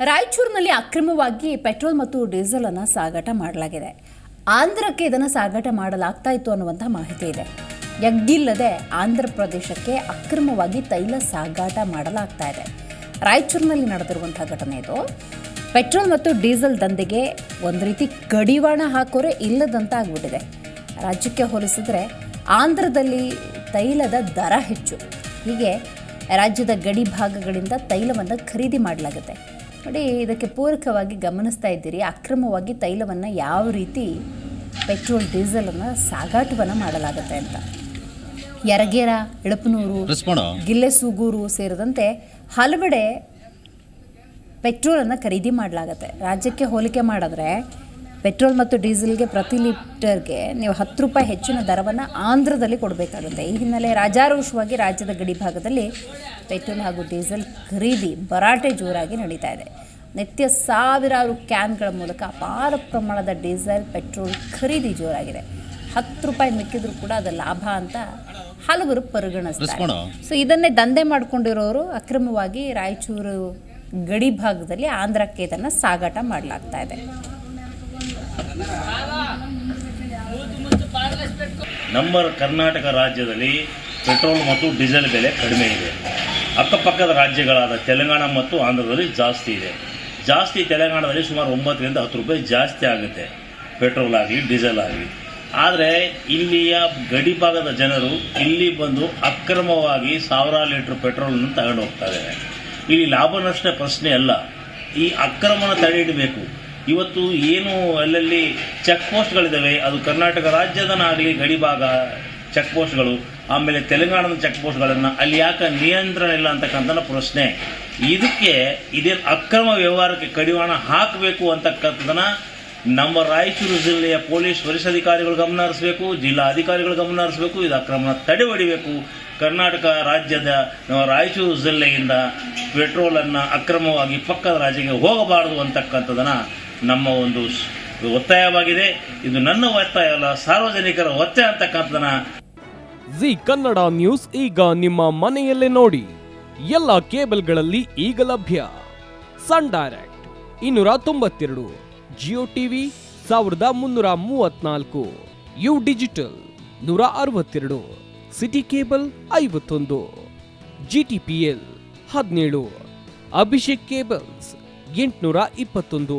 ರಾಯಚೂರಿನಲ್ಲಿ ಅಕ್ರಮವಾಗಿ ಪೆಟ್ರೋಲ್ ಮತ್ತು ಡೀಸೆಲ್ ಅನ್ನು ಸಾಗಾಟ ಮಾಡಲಾಗಿದೆ. ಆಂಧ್ರಕ್ಕೆ ಇದನ್ನು ಸಾಗಾಟ ಮಾಡಲಾಗ್ತಾ ಇತ್ತು ಅನ್ನುವಂಥ ಮಾಹಿತಿ ಇದೆ. ಎಗ್ಗಿಲ್ಲದೆ ಆಂಧ್ರ ಪ್ರದೇಶಕ್ಕೆ ಅಕ್ರಮವಾಗಿ ತೈಲ ಸಾಗಾಟ ಮಾಡಲಾಗ್ತಾ ಇದೆ. ರಾಯಚೂರಿನಲ್ಲಿ ನಡೆದಿರುವಂಥ ಘಟನೆ ಇದು. ಪೆಟ್ರೋಲ್ ಮತ್ತು ಡೀಸೆಲ್ ದಂಧೆಗೆ ಒಂದು ರೀತಿ ಕಡಿವಾಣ ಹಾಕೋರೆ ಇಲ್ಲದಂತ ಆಗ್ಬಿಟ್ಟಿದೆ. ರಾಜ್ಯಕ್ಕೆ ಹೋಲಿಸಿದ್ರೆ ಆಂಧ್ರದಲ್ಲಿ ತೈಲದ ದರ ಹೆಚ್ಚು. ಹೀಗೆ ರಾಜ್ಯದ ಗಡಿ ಭಾಗಗಳಿಂದ ತೈಲವನ್ನು ಖರೀದಿ ಮಾಡಲಾಗುತ್ತೆ. ನೋಡಿ ಇದಕ್ಕೆ ಪೂರಕವಾಗಿ ಗಮನಿಸ್ತಾ ಇದ್ದೀರಿ. ಅಕ್ರಮವಾಗಿ ತೈಲವನ್ನು ಯಾವ ರೀತಿ ಪೆಟ್ರೋಲ್ ಡೀಸೆಲನ್ನು ಸಾಗಾಟವನ್ನು ಮಾಡಲಾಗುತ್ತೆ ಅಂತ. ಯರಗೇರ ಎಳಪನೂರು ಗಿಲ್ಲೆ ಗಿಲ್ಲೆಸೂಗೂರು ಸೇರಿದಂತೆ ಹಲವೆಡೆ ಪೆಟ್ರೋಲನ್ನು ಖರೀದಿ ಮಾಡಲಾಗತ್ತೆ. ರಾಜ್ಯಕ್ಕೆ ಹೋಲಿಕೆ ಮಾಡಿದ್ರೆ ಪೆಟ್ರೋಲ್ ಮತ್ತು ಡೀಸೆಲ್ಗೆ ಪ್ರತಿ ಲೀಟರ್ಗೆ ನೀವು ಹತ್ತು ರೂಪಾಯಿ ಹೆಚ್ಚಿನ ದರವನ್ನು ಆಂಧ್ರದಲ್ಲಿ ಕೊಡಬೇಕಾಗುತ್ತೆ. ಈ ಹಿನ್ನೆಲೆ ರಾಜಾರೋಷವಾಗಿ ರಾಜ್ಯದ ಗಡಿ ಭಾಗದಲ್ಲಿ ಪೆಟ್ರೋಲ್ ಹಾಗೂ ಡೀಸೆಲ್ ಖರೀದಿ ಭರಾಟೆ ಜೋರಾಗಿ ನಡೀತಾ ಇದೆ. ನಿತ್ಯ ಸಾವಿರಾರು ಕ್ಯಾನ್ಗಳ ಮೂಲಕ ಅಪಾರ ಪ್ರಮಾಣದ ಡೀಸೆಲ್ ಪೆಟ್ರೋಲ್ ಖರೀದಿ ಜೋರಾಗಿದೆ. ಹತ್ತು ರೂಪಾಯಿ ಮಿಕ್ಕಿದ್ರು ಕೂಡ ಅದು ಲಾಭ ಅಂತ ಹಲವರು ಪರಿಗಣಿಸ್ತಾರೆ. ಸೊ ಇದನ್ನೇ ದಂಧೆ ಮಾಡ್ಕೊಂಡಿರೋರು ಅಕ್ರಮವಾಗಿ ರಾಯಚೂರು ಗಡಿ ಭಾಗದಲ್ಲಿ ಆಂಧ್ರಕ್ಕೆ ಇದನ್ನು ಸಾಗಾಟ ಮಾಡಲಾಗ್ತಾ ಇದೆ. ನಮ್ಮ ಕರ್ನಾಟಕ ರಾಜ್ಯದಲ್ಲಿ ಪೆಟ್ರೋಲ್ ಮತ್ತು ಡೀಸೆಲ್ ಬೆಲೆ ಕಡಿಮೆ ಇದೆ. ಅಕ್ಕಪಕ್ಕದ ರಾಜ್ಯಗಳಾದ ತೆಲಂಗಾಣ ಮತ್ತು ಆಂಧ್ರದಲ್ಲಿ ಜಾಸ್ತಿ ಇದೆ. ಜಾಸ್ತಿ ತೆಲಂಗಾಣದಲ್ಲಿ ಸುಮಾರು ಒಂಬತ್ತರಿಂದ ಹತ್ತು ರೂಪಾಯಿ ಜಾಸ್ತಿ ಆಗುತ್ತೆ. ಪೆಟ್ರೋಲ್ ಆಗಲಿ, ಡೀಸೆಲ್ ಆಗಲಿ. ಆದರೆ ಇಲ್ಲಿಯ ಗಡಿ ಭಾಗದ ಜನರು ಇಲ್ಲಿ ಬಂದು ಅಕ್ರಮವಾಗಿ ಸಾವಿರಾರು ಲೀಟ್ರ್ ಪೆಟ್ರೋಲನ್ನು ತಗೊಂಡು ಹೋಗ್ತಾ ಇದ್ದಾರೆ. ಇಲ್ಲಿ ಲಾಭ ನಷ್ಟ ಪ್ರಶ್ನೆ ಅಲ್ಲ. ಈ ಅಕ್ರಮನ ತಡೆ ಹಿಡಬೇಕು ಇವತ್ತು ಏನು ಅಲ್ಲಲ್ಲಿ ಚೆಕ್ ಪೋಸ್ಟ್ಗಳಿದ್ದಾವೆ ಅದು ಕರ್ನಾಟಕ ರಾಜ್ಯದನಾಗಲಿ ಗಡಿ ಭಾಗ ಚೆಕ್ ಪೋಸ್ಟ್ಗಳು ಆಮೇಲೆ ತೆಲಂಗಾಣದ ಚೆಕ್ ಪೋಸ್ಟ್ಗಳನ್ನು ಅಲ್ಲಿ ಯಾಕೆ ನಿಯಂತ್ರಣ ಇಲ್ಲ ಅಂತಕ್ಕಂಥ ಪ್ರಶ್ನೆ. ಇದಕ್ಕೆ ಇದೇ ಅಕ್ರಮ ವ್ಯವಹಾರಕ್ಕೆ ಕಡಿವಾಣ ಹಾಕಬೇಕು ಅಂತಕ್ಕಂಥದನ್ನ ನಮ್ಮ ರಾಯಚೂರು ಜಿಲ್ಲೆಯ ಪೊಲೀಸ್ ವರಿಷ್ಠಾಧಿಕಾರಿಗಳು ಗಮನ ಹರಿಸಬೇಕು ಜಿಲ್ಲಾ ಅಧಿಕಾರಿಗಳು ಗಮನ ಹರಿಸಬೇಕು ಇದು ಅಕ್ರಮ ತಡೆ ಹೊಡಿಬೇಕು ಕರ್ನಾಟಕ ರಾಜ್ಯದ ನಮ್ಮ ರಾಯಚೂರು ಜಿಲ್ಲೆಯಿಂದ ಪೆಟ್ರೋಲನ್ನು ಅಕ್ರಮವಾಗಿ ಪಕ್ಕದ ರಾಜ್ಯಕ್ಕೆ ಹೋಗಬಾರದು ಅಂತಕ್ಕಂಥದನ್ನ ನಮ್ಮ ಒಂದು ಒತ್ತಾಯವಾಗಿದೆ. ಇದು ನನ್ನ ಒತ್ತಾಯ ಅಲ್ಲ, ಸಾರ್ವಜನಿಕರ ಒತ್ತಾಯ ಅಂತಕ್ಕಂಥದನ್ನ ಜಿ ಕನ್ನಡ ನ್ಯೂಸ್ ಈಗ ನಿಮ್ಮ ಮನೆಯಲ್ಲೇ ನೋಡಿ. ಎಲ್ಲ ಕೇಬಲ್ಗಳಲ್ಲಿ ಈಗ ಲಭ್ಯ. ಸನ್ ಡೈರೆಕ್ಟ್ ಇನ್ನೂರ ತೊಂಬತ್ತೆರಡು, ಜಿಯೋ ಟಿವಿ ಸಾವಿರದ ಮುನ್ನೂರ ಮೂವತ್ನಾಲ್ಕು, ಯು ಡಿಜಿಟಲ್ ನೂರ ಅರವತ್ತೆರಡು, ಸಿಟಿ ಕೇಬಲ್ ಐವತ್ತೊಂದು ಜಿ ಟಿ ಪಿ ಎಲ್ ಹದಿನೇಳು, ಅಭಿಷೇಕ್ ಕೇಬಲ್ಸ್ ಎಂಟುನೂರ ಇಪ್ಪತ್ತೊಂದು.